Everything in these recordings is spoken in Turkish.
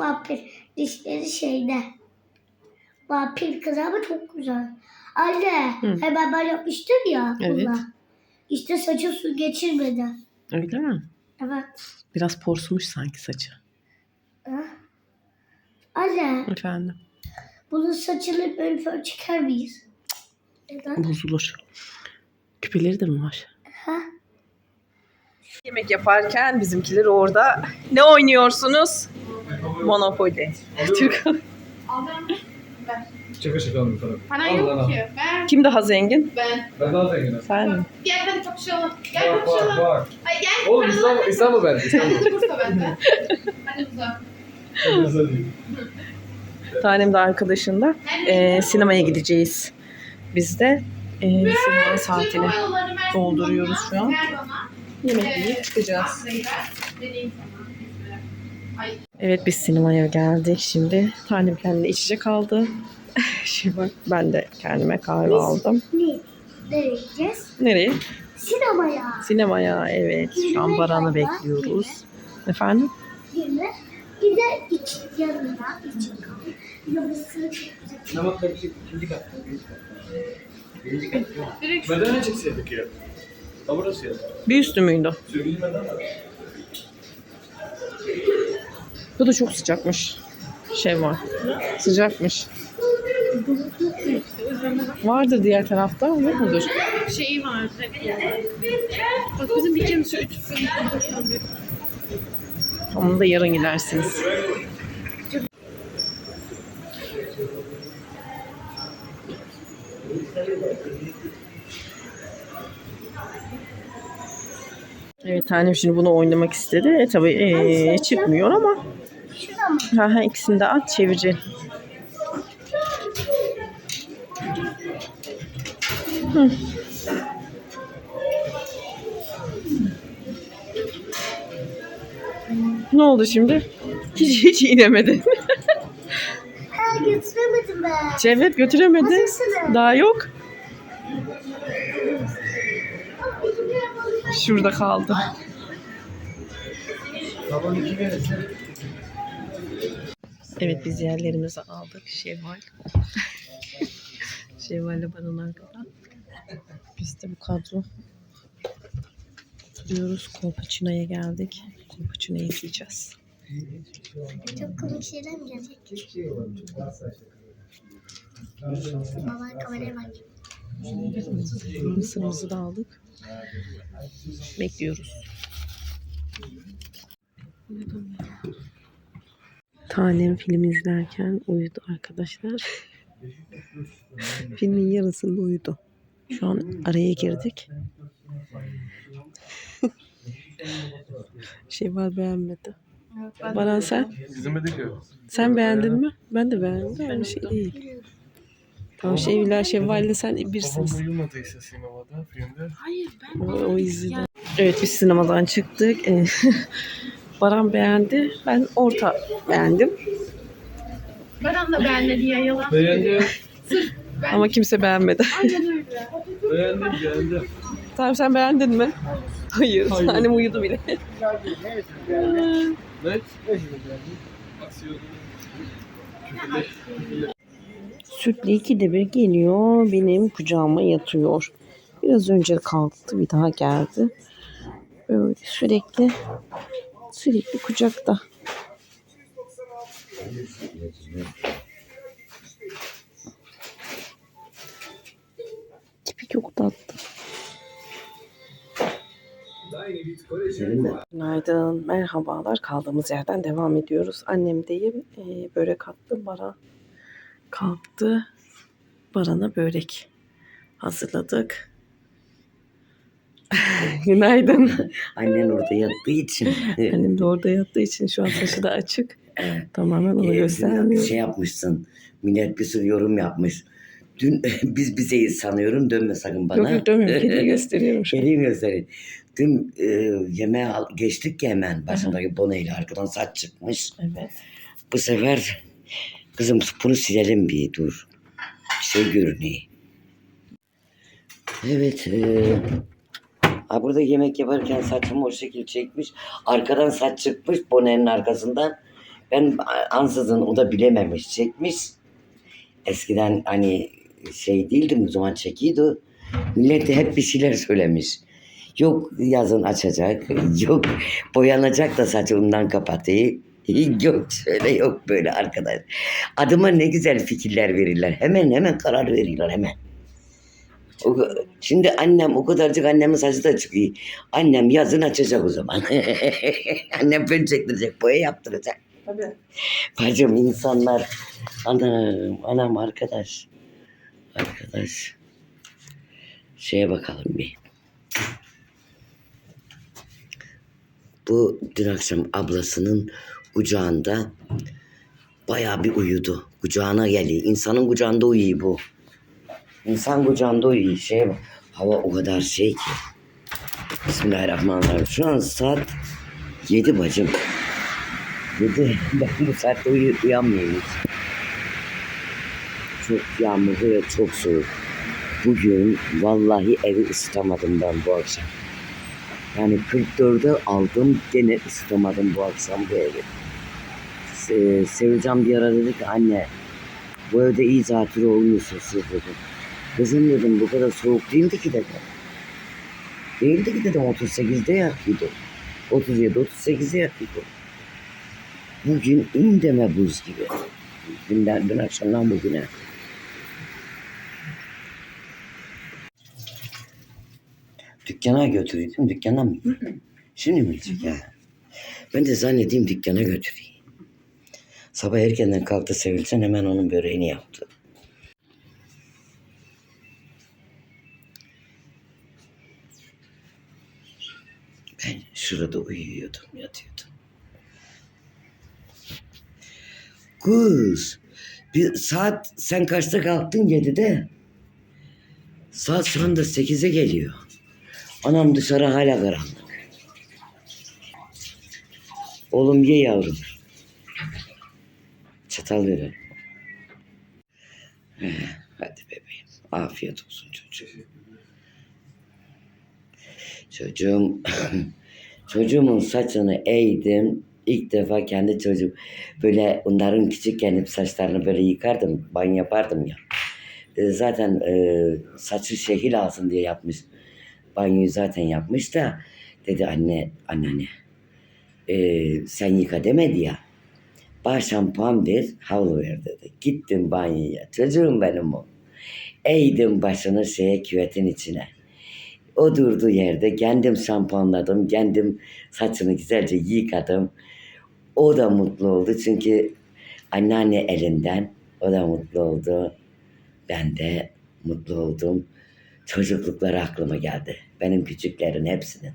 vampir. Dişleri şeyde. Vampir kız ama çok güzel. Anne Hı. hani ben ben yapmıştım ya. Evet. Bununla. İşte saçı su geçirmedi. Öyle mi? Evet. Biraz porsumuş sanki saçı. Ha? Anne Efendim. bunun saçını böyle fön çeker miyiz? Neden? Bozulur. Küpeleri de mi var? Ha? Yemek yaparken bizimkiler orada ne oynuyorsunuz? Monopoly. Türk. Şaka şaka alın. Para Al lan, al. yok ki. Ben. Kim daha zengin? Ben. Ben daha zenginim. Sen mi? Gel hadi kapışalım. Gel Bak bak kapışalım. bak. Ay gel. Oğlum İstanbul, İstanbul ben. İstanbul. Hadi Bursa bende. Hadi Bursa. Değil. Tanem de arkadaşında. Ee, sinemaya gideceğiz. Biz de e, sinema saatini dolduruyoruz şu an. Ver yemek yiyip çıkacağız. Ver. Vereyim sana. Evet biz sinemaya geldik şimdi. Tanem kendine içecek aldı. şey bak ben de kendime kahve aldım. Ne? Nereye gideceğiz? Nereye? Sinemaya. Sinemaya evet. Şu an Baran'ı bekliyoruz. Efendim? Yine. Bir de iç yanına için kaldı. Yarısı çok güzel. Sinema tabii ki ikinci kat. Birinci kat. Direkt şu. Beden ne çekseydik ya? Ha burası ya. Bir üstü müydü? Sürgülü beden var. Bu da çok sıcakmış. Şey var. Sıcakmış. Vardır diğer tarafta yok mudur? Şeyi var. Bak bizim şey üç. Onu da yarın gidersiniz. Evet tanem şimdi bunu oynamak istedi. E tabii e, çıkmıyor ama Şuna mı? ha, ha, ikisini de at çevirecek. Hı. Ne oldu şimdi? Hiç hiç inemedin. Ha götüremedim ben. Cevdet götüremedi. Hazırsınız. Daha yok. Şurada kaldı. Sabah iki verirsin. Evet biz yerlerimizi aldık. Şevval. Şevval'le bana arkadan. Biz de bu kadro oturuyoruz. Kolpaçino'ya geldik. Kolpaçino'yu izleyeceğiz. Çok komik şeyler mi gelecek? Baba kameraya bak. Mısırımızı da aldık. Bekliyoruz. Tanem film izlerken uyudu arkadaşlar. Filmin yarısında uyudu. Şu an araya girdik. şey var beğenmedi. Baran sen? İzlemedik ya. Sen beğendin mi? Ben de beğendim. Aynı şey değil. Tamam Şevval Şevval'le sen birsiniz. Babam uyumadıysa sinemada, filmde. Hayır ben. O, o izledi. Evet biz sinemadan çıktık. Baran beğendi. Ben orta beğendim. Baran da beğenmedi ya yalan. Beğendim. Ama kimse beğenmedi. Aynen öyle. Beğendim, beğendim. tamam sen beğendin mi? Hayır. Hayır. Annem uyudu bile. Küfürler. Sütlü ikide bir geliyor. Benim kucağıma yatıyor. Biraz önce kalktı. Bir daha geldi. Böyle sürekli sürekli kucakta. Tipi çok tatlı. Günaydın, merhabalar. Kaldığımız yerden devam ediyoruz. Annemdeyim. Ee, börek attım. Baran kalktı. Baran'a börek hazırladık. Günaydın. Annen orada yattığı için e, Annem de orada yattığı için şu an saçı da açık. Tamamen onu e, göstermiyor. şey yapmışsın. Millet bir sürü yorum yapmış. Dün biz bizeyiz sanıyorum. Dönme sakın bana. Yok yok dönmüyorum. Kediye gösteriyorum şu an. Geleyim göstereyim. Dün e, yemeğe geçtik ya hemen. Başındaki boneyle arkadan saç çıkmış. Evet. Bu sefer kızım bunu silelim bir dur. Bir şey görünüyor. Evet. E, ha burada yemek yaparken saçımı o şekil çekmiş. Arkadan saç çıkmış bonenin arkasından. Ben ansızın o da bilememiş çekmiş. Eskiden hani şey değildi o zaman çekiydi. Millet hep bir şeyler söylemiş. Yok yazın açacak, yok boyanacak da saçı ondan kapatıyor. Yok şöyle yok böyle arkadaş. Adıma ne güzel fikirler verirler. Hemen hemen karar verirler hemen. O, şimdi annem o kadarcık annemin saçı da çıkıyor. Annem yazın açacak o zaman. annem fön çektirecek, boya yaptıracak. Tabii. Bacım insanlar anam anam arkadaş arkadaş şeye bakalım bir. Bu dün akşam ablasının kucağında bayağı bir uyudu. Kucağına geliyor. İnsanın kucağında uyuyor bu. İnsan kucağında uyuyor. Şey, bak, hava o kadar şey ki. Bismillahirrahmanirrahim. Şu an saat 7 bacım. Dedi ben bu saatte uyu, uyanmıyorum. Çok yağmurlu ve çok soğuk. Bugün vallahi evi ısıtamadım ben bu akşam. Yani 44'e aldım gene ısıtamadım bu akşam bu evi. Se Sevcan bir ara dedi ki anne bu evde iyi zatürre olmuyorsun siz dedi. Kızım dedim bu kadar soğuk değildi ki dedim. Değildi ki dedim 38'de yakıyordu. 37 38'de yakıyordu. Bugün indeme buz gibi. Dünden, dün akşamdan bugüne. Dükkana götürüyordum. Dükkana mı? Şimdi mi ya? Ben de zannedeyim dükkana götüreyim. Sabah erkenden kalktı Sevilsen hemen onun böreğini yaptı. Ben şurada uyuyordum, yatıyordum. Kız, bir saat sen kaçta kalktın? Yedide. Saat şu anda sekize geliyor. Anam dışarı hala karanlık. Oğlum ye yavrum. Çatal verelim. Hadi bebeğim. Afiyet olsun çocuğum. Çocuğum, çocuğumun saçını eğdim. İlk defa kendi çocuğum. Böyle onların küçükken hep saçlarını böyle yıkardım. Banyo yapardım ya. E, zaten e, saçı şekil alsın diye yapmış. Banyoyu zaten yapmış da dedi anne anneanne e, sen yıka demedi ya. Bana şampuan ver, havlu ver dedi. Gittim banyoya. Çocuğum benim o. Eğdim başını şeye küvetin içine. O durduğu yerde kendim şampuanladım. Kendim saçını güzelce yıkadım. O da mutlu oldu çünkü anneanne elinden o da mutlu oldu. Ben de mutlu oldum. Çocuklukları aklıma geldi. Benim küçüklerin hepsinin.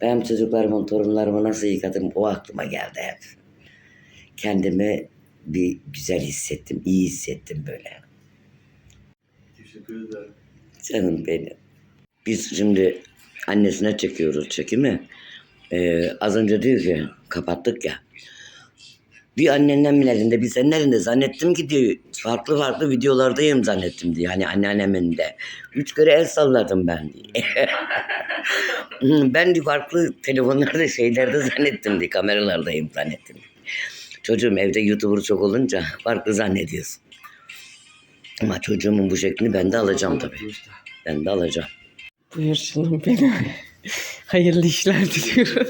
Benim çocuklarımın, torunlarımı nasıl yıkadım o aklıma geldi hep. Kendimi bir güzel hissettim, iyi hissettim böyle. Teşekkür ederim. Canım benim. Biz şimdi annesine çekiyoruz çekimi. Ee, az önce diyor ki kapattık ya. Bir anneannemin elinde bir senin elinde zannettim ki diyor farklı farklı videolardayım zannettim diyor. Hani anneannemin de. Üç kere el salladım ben diye. Hı, ben de farklı telefonlarda şeylerde zannettim diye. Kameralardayım zannettim. Çocuğum evde YouTuber çok olunca farklı zannediyorsun. Ama çocuğumun bu şeklini ben de alacağım tabii. Ben de alacağım. Buyur canım benim. Hayırlı işler diliyorum.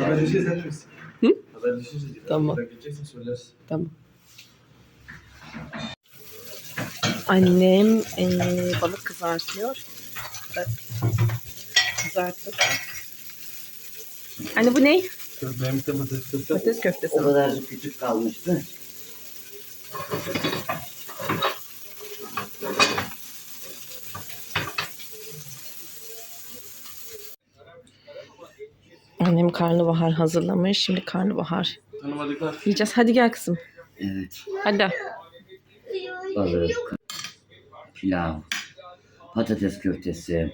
Haberleşiriz sen de misin? Hı? Haberleşiriz. Tamam. Söylersin. Tamam. Annem eee, balık kızartıyor. Evet. Kızarttı da. Anne bu ne? Benim bir de patates köfte. Patates köftesi. O kadar küçük kalmıştı. Annem karnabahar hazırlamış. Şimdi karnabahar Tanımadıklar. yiyeceğiz. Hadi gel kızım. Evet. Hadi. Balık, pilav, patates köftesi.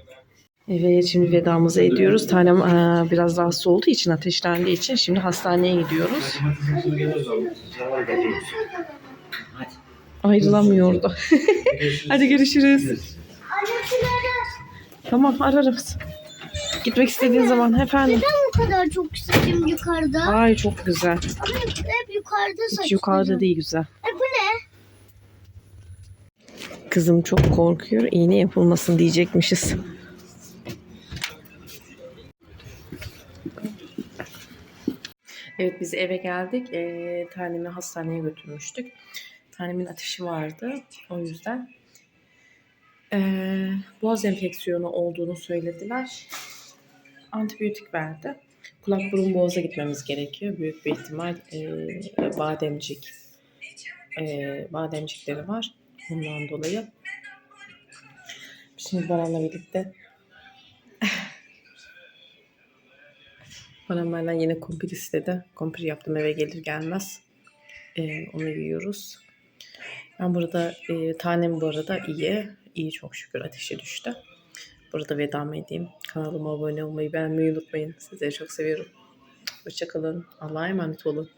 Evet şimdi vedamızı ediyoruz. Tanem eee, biraz rahatsız olduğu için ateşlendiği için şimdi hastaneye gidiyoruz. Hadi. Ayrılamıyordu. Görüşürüz. Hadi görüşürüz. Tamam ararız. Gitmek istediğin zaman efendim. Neden kadar çok saçım yukarıda. Ay çok güzel. Ama hep, hep yukarıda saçlarım. Hiç yukarıda değil güzel. E bu ne? Kızım çok korkuyor. İğne yapılmasın diyecekmişiz. Evet biz eve geldik. Ee, tanemi hastaneye götürmüştük. Tanemin ateşi vardı. O yüzden ee, boğaz enfeksiyonu olduğunu söylediler. Antibiyotik verdi. Kulak burun boğaza gitmemiz gerekiyor. Büyük bir ihtimal ee, bademcik ee, bademcikleri var. Ondan dolayı. Şimdi Baran'la birlikte Baran benden yine kumpir istedi. Kumpir yaptım eve gelir gelmez. Ee, onu yiyoruz. Ben burada e, tanem bu arada iyi. İyi çok şükür ateşi düştü. Burada vedam edeyim. Kanalıma abone olmayı beğenmeyi unutmayın. Sizleri çok seviyorum. Hoşçakalın. Allah'a emanet olun.